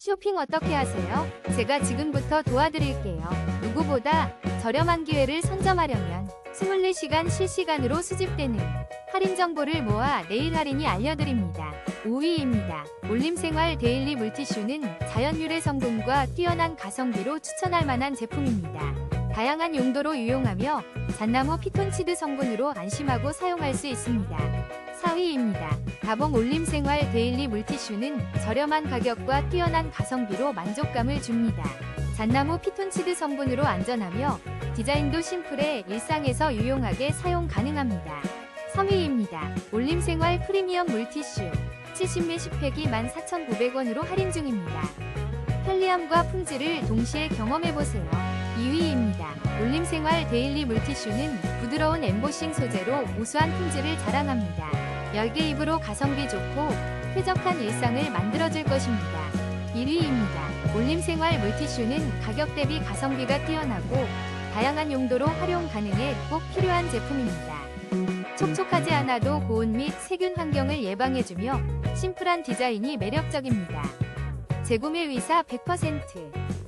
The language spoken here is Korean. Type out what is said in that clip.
쇼핑 어떻게 하세요? 제가 지금부터 도와드릴게요. 누구보다 저렴한 기회를 선점하려면 24시간 실시간으로 수집되는 할인 정보를 모아 내일 할인이 알려드립니다. 5위입니다. 올림생활 데일리 물티슈는 자연유래 성분과 뛰어난 가성비로 추천할 만한 제품입니다. 다양한 용도로 유용하며 잣나무 피톤치드 성분으로 안심하고 사용할 수 있습니다. 4위입니다. 다봉 올림생활 데일리 물티슈는 저렴한 가격과 뛰어난 가성비로 만족감을 줍니다. 잣나무 피톤치드 성분으로 안전하며 디자인도 심플해 일상에서 유용하게 사용 가능합니다. 3위입니다. 올림생활 프리미엄 물티슈 70ml 10팩이 14,900원으로 할인 중입니다. 편리함과 품질을 동시에 경험해보세요. 2위입니다. 올림생활 데일리 물티슈는 부드러운 엠보싱 소재로 우수한 품질을 자랑합니다. 열개 입으로 가성비 좋고 쾌적한 일상을 만들어줄 것입니다. 1위입니다. 올림생활 물티슈는 가격 대비 가성비가 뛰어나고 다양한 용도로 활용 가능해 꼭 필요한 제품입니다. 촉촉하지 않아도 고온 및 세균 환경을 예방해주며 심플한 디자인이 매력적입니다. 재구매 의사 100%